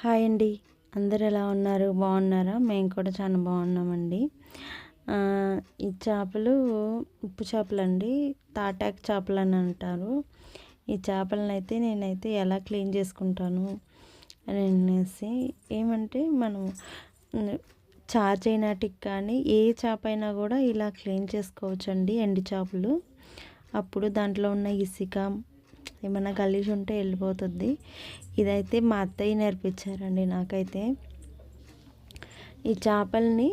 Hi అండి. అందరు ఎలా ఉన్నారు? బాగున్నారా? మేము కూడా చాలా బాగున్నామండి. ఈ చేపలు ఉప్పు చేపలు అండి తాటాక్ చేపలు అని అంటారు. ఈ చేపలను అయితే నేనైతే ఎలా క్లీన్ చేసుకుంటాను అని అనేసి ఏమంటే మనం చార్ కానీ ఏ చేప అయినా కూడా ఇలా క్లీన్ చేసుకోవచ్చండి ఎండి చేపలు. అప్పుడు దాంట్లో ఉన్న ఇసుక ఏమన్నా గలీజ్ ఉంటే వెళ్ళిపోతుంది. ఇదైతే మా అత్తయ్య నేర్పించారండి నాకైతే. ఈ చేపల్ని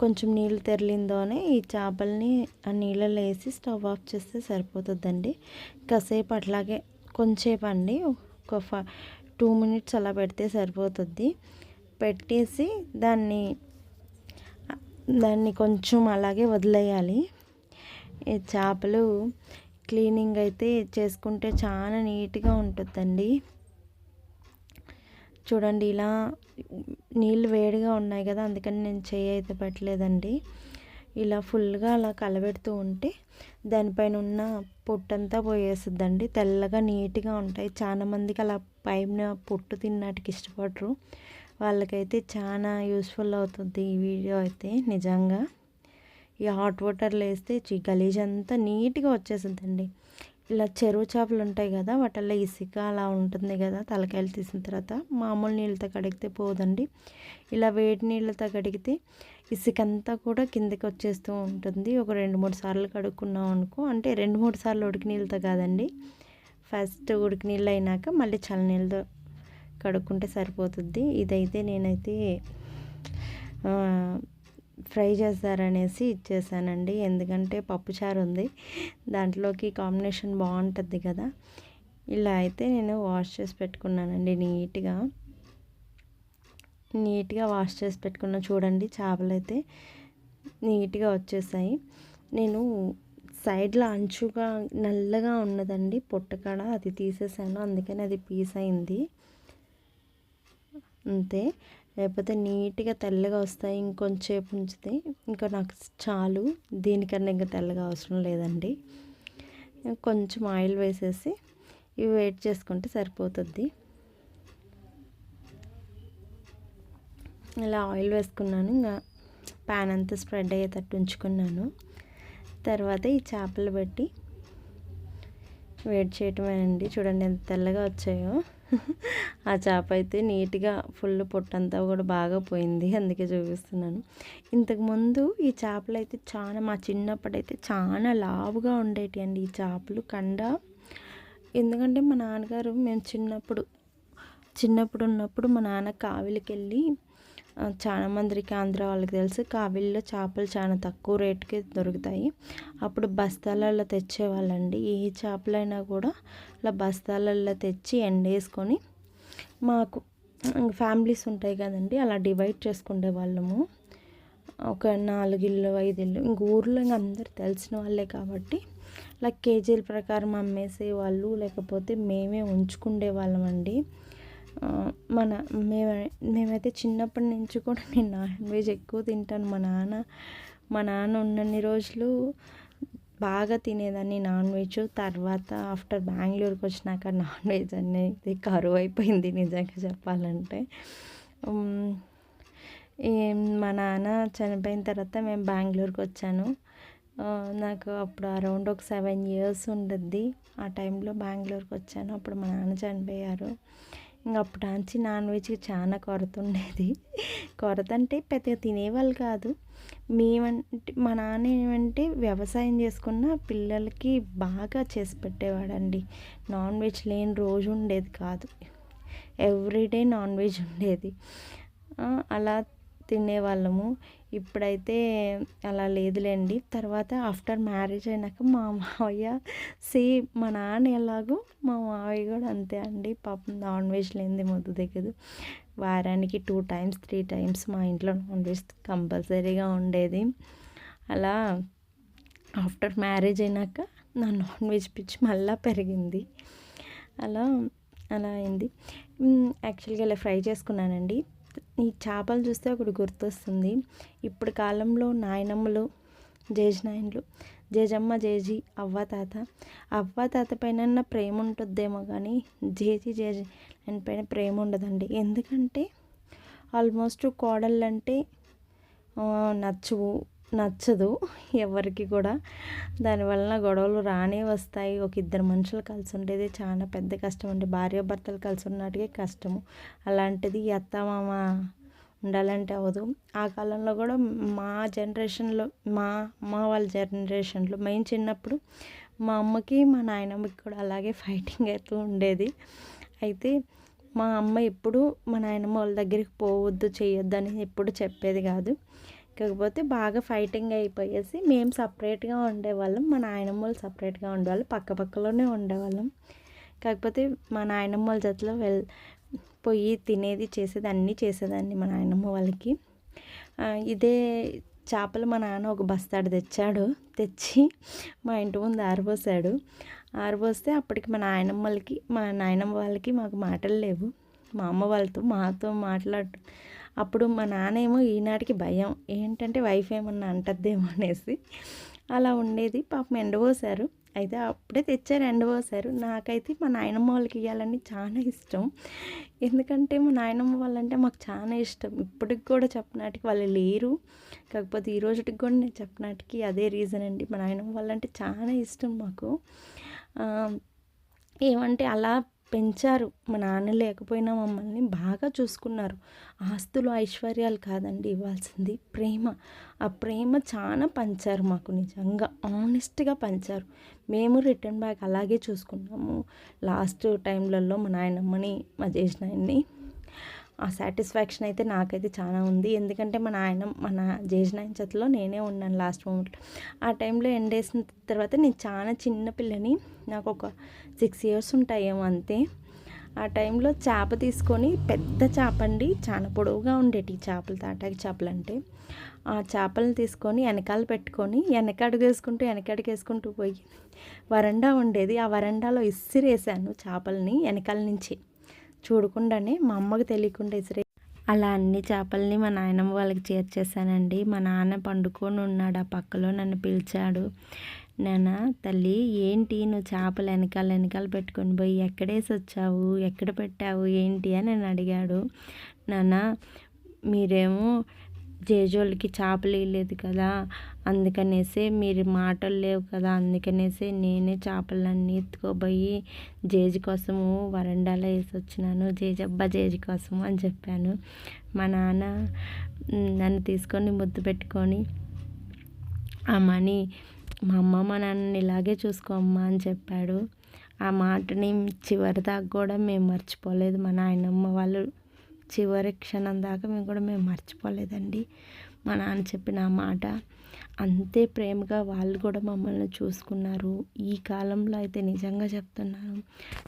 కొంచెం నీళ్ళు తెరలిందోనే ఈ చేపల్ని ఆ నీళ్ళలో వేసి స్టవ్ ఆఫ్ చేస్తే సరిపోతుందండి. కాసేపు అట్లాగే కొంచెంసేపు అండి ఒక ఫ టూ మినిట్స్ అలా పెడితే సరిపోతుంది. పెట్టేసి దాన్ని దాన్ని కొంచెం అలాగే వదిలేయాలి. ఈ చేపలు క్లీనింగ్ అయితే చేసుకుంటే చాలా నీట్గా ఉంటుందండి. చూడండి ఇలా నీళ్ళు వేడిగా ఉన్నాయి కదా అందుకని నేను చేయి అయితే పెట్టలేదండి. ఇలా ఫుల్గా అలా కలబెడుతూ ఉంటే దానిపైన ఉన్న పొట్టంతా పోయేస్తుందండి. తెల్లగా నీట్గా ఉంటాయి. చాలా మందికి అలా పైన పొట్టు తిన్నాటికి ఇష్టపడరు. వాళ్ళకైతే చాలా యూస్ఫుల్ అవుతుంది ఈ వీడియో అయితే నిజంగా. ఈ హాట్ వాటర్లో వేస్తే గలీజ్ అంతా నీట్గా వచ్చేసిందండి ఇలా చెరువు చేపలు ఉంటాయి కదా వాటిల్లో ఇసుక అలా ఉంటుంది కదా తలకాయలు తీసిన తర్వాత మామూలు నీళ్ళతో కడిగితే పోదండి. ఇలా వేడి నీళ్ళతో కడిగితే ఇసుక అంతా కూడా కిందకి వచ్చేస్తూ ఉంటుంది. ఒక రెండు మూడు సార్లు కడుక్కున్నాం అనుకో అంటే రెండు మూడు సార్లు ఉడికి నీళ్ళతో కాదండి. ఫస్ట్ ఉడికి నీళ్ళు అయినాక మళ్ళీ చల్ల నీళ్ళతో కడుక్కుంటే సరిపోతుంది. ఇదైతే నేనైతే ఫ్రై చేస్తారనేసి ఇచ్చేసానండి. ఎందుకంటే పప్పుచారు ఉంది. దాంట్లోకి కాంబినేషన్ బాగుంటుంది కదా. ఇలా అయితే నేను వాష్ చేసి పెట్టుకున్నానండి నీట్గా. నీట్గా వాష్ చేసి పెట్టుకున్న చూడండి చేపలు అయితే నీట్గా వచ్చేసాయి. నేను సైడ్లో అంచుగా నల్లగా ఉన్నదండి. పొట్టకాడ అది తీసేసాను. అందుకని అది పీస్ అయింది. అంతే. లేకపోతే నీట్గా తెల్లగా వస్తాయి ఇంకొంచెంసేపు ఉంచితే ఇంకా నాకు చాలు. దీనికన్నా ఇంకా తెల్లగా అవసరం లేదండి. కొంచెం ఆయిల్ వేసేసి ఇవి వెయిట్ చేసుకుంటే సరిపోతుంది. ఇలా ఆయిల్ వేసుకున్నాను ఇంకా ప్యాన్ అంతా స్ప్రెడ్ అయ్యేటట్టు ఉంచుకున్నాను. తర్వాత ఈ చేపలు పెట్టి వేడి చేయటమేనండి. చూడండి ఎంత తెల్లగా వచ్చాయో. ఆ చేప అయితే నీట్గా ఫుల్ పొట్టంతా కూడా బాగా పోయింది. అందుకే చూపిస్తున్నాను. ఇంతకుముందు ఈ చేపలు అయితే చాలా మా చిన్నప్పుడైతే చాలా లావుగా ఉండేటి అండి ఈ చేపలు. కండ ఎందుకంటే మా నాన్నగారు మేము చిన్నప్పుడు చిన్నప్పుడు ఉన్నప్పుడు మా నాన్న కావిలికి వెళ్ళి చాలా మందికి ఆంధ్ర వాళ్ళకి తెలుసు. కావిలిలో చేపలు చాలా తక్కువ రేటుకి దొరుకుతాయి. అప్పుడు బస్తాలలో తెచ్చేవాళ్ళండి. ఏ చేపలైనా కూడా ఇలా బస్తాలలో తెచ్చి ఎండేసుకొని మాకు ఫ్యామిలీస్ ఉంటాయి కదండి అలా డివైడ్ చేసుకునే వాళ్ళము. ఒక నాలుగు ఇల్లు ఐదు ఇల్లు ఇంక ఊర్లో ఇంక అందరు తెలిసిన వాళ్ళే కాబట్టి ఇలా కేజీల ప్రకారం అమ్మేసే వాళ్ళు లేకపోతే మేమే ఉంచుకుండే వాళ్ళమండి. మన మేము మేమైతే చిన్నప్పటి నుంచి కూడా నేను నాన్ వెజ్ ఎక్కువ తింటాను. మా నాన్న మా నాన్న ఉన్నన్ని రోజులు బాగా తినేదాన్ని నాన్ వెజ్. తర్వాత ఆఫ్టర్ బెంగళూరుకి వచ్చినాక నాన్ వెజ్ అనేది కరువు అయిపోయింది నిజంగా చెప్పాలంటే. మా నాన్న చనిపోయిన తర్వాత మేము బెంగళూరుకి వచ్చాను. నాకు అప్పుడు అరౌండ్ ఒక సెవెన్ ఇయర్స్ ఉండద్ది. ఆ టైంలో బెంగళూరుకి వచ్చాను. అప్పుడు మా నాన్న చనిపోయారు. ఇంకా అప్పటాంచి నాన్ వెజ్కి చాలా కొరత ఉండేది కొరత అంటే పెద్దగా తినేవాళ్ళు కాదు. మేమంటే మా నాన్న ఏమంటే వ్యవసాయం చేసుకున్న పిల్లలకి బాగా చేసి పెట్టేవాడండి. నాన్ వెజ్ లేని రోజు ఉండేది కాదు. ఎవ్రీడే నాన్ వెజ్ ఉండేది. అలా తినేవాళ్ళము. ఇప్పుడైతే అలా లేదులేండి. తర్వాత ఆఫ్టర్ మ్యారేజ్ అయినాక మా మావయ్య సేమ్ మా నాన్న ఎలాగో మా మావయ్య కూడా అంతే అండి. పాపం నాన్ వెజ్ లేనిది ముద్దు దిగదు వారానికి టూ టైమ్స్ త్రీ టైమ్స్ మా ఇంట్లో నాన్ వెజ్ కంపల్సరీగా ఉండేది. అలా ఆఫ్టర్ మ్యారేజ్ అయినాక నా నాన్ వెజ్ పిచ్చి మళ్ళీ పెరిగింది. అలా అలా అయింది. యాక్చువల్గా ఇలా ఫ్రై చేసుకున్నానండి. ఈ చేపలు చూస్తే ఒకటి గుర్తొస్తుంది. ఇప్పుడు కాలంలో నాయనమ్మలు జేజనాయన్లు జేజమ్మ జేజి అవ్వ తాత. అవ్వ తాత పైన ప్రేమ ఉంటుందేమో కానీ జేజీ జేజ ఆయన పైన ప్రేమ ఉండదండి. ఎందుకంటే ఆల్మోస్ట్ కోడళ్ళు అంటే నచ్చవు నచ్చదు ఎవరికి కూడా. దానివల్ల గొడవలు రానే వస్తాయి. ఒక ఇద్దరు మనుషులు కలిసి ఉండేది చాలా పెద్ద కష్టం అండి. భార్యాభర్తలు కలిసి ఉన్నట్టుగా కష్టము. అలాంటిది అత్త మామ ఉండాలంటే అవ్వదు. ఆ కాలంలో కూడా మా జనరేషన్లో మా అమ్మ వాళ్ళ జనరేషన్లో మేము చిన్నప్పుడు మా అమ్మకి మా నాయనమ్మకి కూడా అలాగే ఫైటింగ్ అవుతూ ఉండేది. అయితే మా అమ్మ ఎప్పుడు మా నాయనమ్మ వాళ్ళ దగ్గరికి పోవద్దు చేయొద్దు అని ఎప్పుడు చెప్పేది కాదు. కాకపోతే బాగా ఫైటింగ్ అయిపోయేసి మేము సపరేట్గా ఉండేవాళ్ళం. మా నాయనమ్మ వాళ్ళు సపరేట్గా ఉండేవాళ్ళు. పక్క పక్కలోనే ఉండేవాళ్ళం. కాకపోతే మా నాయనమ్మ వాళ్ళ జతలో వెల్ పోయి తినేది చేసేది అన్నీ చేసేదాన్ని మా నాయనమ్మ వాళ్ళకి. ఇదే చేపలు మా నాన్న ఒక బస్తాడు తెచ్చాడు. తెచ్చి మా ఇంటి ముందు ఆరిపోసాడు ఆరిపోస్తే అప్పటికి మా నాయనమ్మలకి మా నాయనమ్మ వాళ్ళకి మాకు మాటలు లేవు. మా అమ్మ వాళ్ళతో మాతో మాట్లాడు అప్పుడు మా నాన్న ఏమో ఈనాటికి భయం. ఏంటంటే వైఫ్ ఏమన్నా అంటద్దేమో అనేసి అలా ఉండేది. పాపం ఎండబోసారు. అయితే అప్పుడే తెచ్చారు ఎండబోసారు. నాకైతే మా నాయనమ్మ వాళ్ళకి ఇవ్వాలని చాలా ఇష్టం. ఎందుకంటే మా నాయనమ్మ వాళ్ళంటే మాకు చాలా ఇష్టం. ఇప్పటికి కూడా చెప్పనాటికి వాళ్ళు లేరు. కాకపోతే ఈ రోజుకి కూడా నేను చెప్పనాటికి అదే రీజన్ అండి. మా నాయనమ్మ వాళ్ళంటే చాలా ఇష్టం మాకు. ఏమంటే అలా పెంచారు. మా నాన్న లేకపోయినా మమ్మల్ని బాగా చూసుకున్నారు. ఆస్తులు ఐశ్వర్యాలు కాదండి ఇవ్వాల్సింది ప్రేమ. ఆ ప్రేమ చాలా పంచారు మాకు నిజంగా. ఆనెస్ట్గా పంచారు. మేము రిటర్న్ బ్యాక్ అలాగే చూసుకున్నాము. లాస్ట్ టైంలలో మా నాయనమ్మని మా చేసిన ఆ సాటిస్ఫాక్షన్ అయితే నాకైతే చాలా ఉంది. ఎందుకంటే మన నాయన మన జేజనాయన చేతిలో నేనే ఉన్నాను లాస్ట్ మూమెంట్లో ఆ టైంలో ఎండ్ వేసిన తర్వాత నేను చాలా చిన్న పిల్లని నాకు ఒక సిక్స్ ఇయర్స్ ఉంటాయేమో అంతే. ఆ టైంలో చేప తీసుకొని పెద్ద చేప అండి చాలా పొడవుగా ఉండేటి చేపలు తాటాకి చేపలు అంటే. ఆ చేపలను తీసుకొని వెనకాల పెట్టుకొని వెనకడుగు వేసుకుంటూ వెనకడుగు వేసుకుంటూ పోయి వరండా ఉండేది. ఆ వరండాలో ఇసిరేసాను చేపల్ని వెనకాల నుంచి. చూడకుండానే మా అమ్మకి తెలియకుండా ఇసిరే. అలా అన్ని చేపల్ని మా నాయనమ్మ వాళ్ళకి చేర్చేసానండి మా నాన్న పండుకొని ఉన్నాడు ఆ పక్కలో నన్ను పిలిచాడు. నాన్న తల్లి ఏంటి నువ్వు చేపలు వెనకాల వెనకాల పెట్టుకొని పోయి ఎక్కడేసి వచ్చావు? ఎక్కడ పెట్టావు? ఏంటి అని నన్ను అడిగాడు. నాన్న మీరేమో జేజోళ్ళకి చేపలు వేయలేదు కదా అందుకనేసే మీరు మాటలు లేవు కదా అందుకనేసే నేనే చేపలన్నీ ఎత్తుకోబోయి జేజి కోసము వరండాలో వేసి వచ్చినాను జేజబ్బా జేజి కోసము అని చెప్పాను. మా నాన్న నన్ను తీసుకొని ముద్దు పెట్టుకొని అమ్మని మా అమ్మ మా నాన్నని ఇలాగే చూసుకోమ్మా అని చెప్పాడు. ఆ మాటని చివరి దాకా కూడా మేము మర్చిపోలేదు. మా నాయనమ్మ వాళ్ళు చివరి క్షణం దాకా మేము కూడా మేము మర్చిపోలేదండి. మా నాన్న చెప్పిన ఆ మాట అంతే ప్రేమగా వాళ్ళు కూడా మమ్మల్ని చూసుకున్నారు. ఈ కాలంలో అయితే నిజంగా చెప్తున్నాను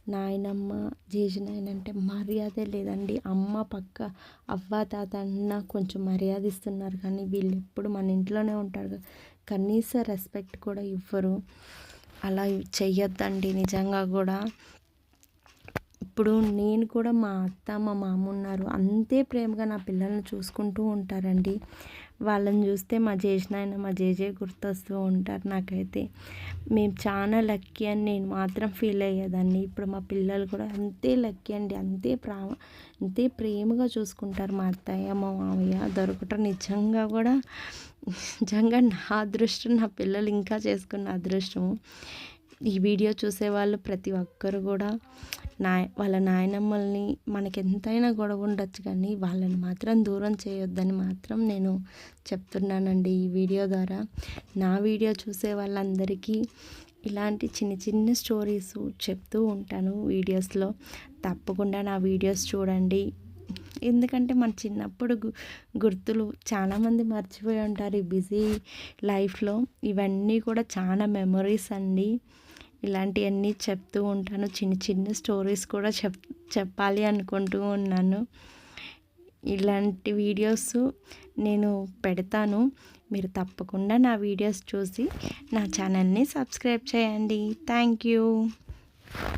నాయనమ్మ జేజనాయన అంటే మర్యాదే లేదండి. అమ్మ పక్క అవ్వ తాత అన్న కొంచెం మర్యాద ఇస్తున్నారు కానీ వీళ్ళు ఎప్పుడు మన ఇంట్లోనే ఉంటారు కనీస రెస్పెక్ట్ కూడా ఇవ్వరు. అలా చెయ్యొద్దండి నిజంగా కూడా. ఇప్పుడు నేను కూడా మా అత్త మా మామ ఉన్నారు. అంతే ప్రేమగా నా పిల్లల్ని చూసుకుంటూ ఉంటారండి. వాళ్ళని చూస్తే మా చేసిన మా జేజే గుర్తొస్తూ ఉంటారు నాకైతే. మేము చాలా లక్కీ అని నేను మాత్రం ఫీల్ అయ్యేదాన్ని. ఇప్పుడు మా పిల్లలు కూడా అంతే లక్కీ అండి. అంతే ప్రా అంతే ప్రేమగా చూసుకుంటారు మా అత్తయ్య మా మామయ్య. దొరకటం నిజంగా కూడా నిజంగా నా అదృష్టం నా పిల్లలు ఇంకా చేసుకున్న అదృష్టము. ఈ వీడియో చూసేవాళ్ళు ప్రతి ఒక్కరు కూడా నా వాళ్ళ నాయనమ్మల్ని మనకి ఎంతైనా గొడవ ఉండొచ్చు కానీ వాళ్ళని మాత్రం దూరం చేయొద్దని మాత్రం నేను చెప్తున్నానండి ఈ వీడియో ద్వారా. నా వీడియో చూసే వాళ్ళందరికీ ఇలాంటి చిన్న చిన్న స్టోరీస్ చెప్తూ ఉంటాను వీడియోస్లో. తప్పకుండా నా వీడియోస్ చూడండి. ఎందుకంటే మన చిన్నప్పుడు గుర్తులు చాలామంది మర్చిపోయి ఉంటారు ఈ బిజీ లైఫ్లో. ఇవన్నీ కూడా చాలా మెమరీస్ అండి. ఇలాంటివన్నీ చెప్తూ ఉంటాను. చిన్న చిన్న స్టోరీస్ కూడా చెప్ చెప్పాలి అనుకుంటూ ఉన్నాను. ఇలాంటి వీడియోస్ నేను పెడతాను. మీరు తప్పకుండా నా వీడియోస్ చూసి నా ఛానల్ని సబ్స్క్రైబ్ చేయండి. Thank you.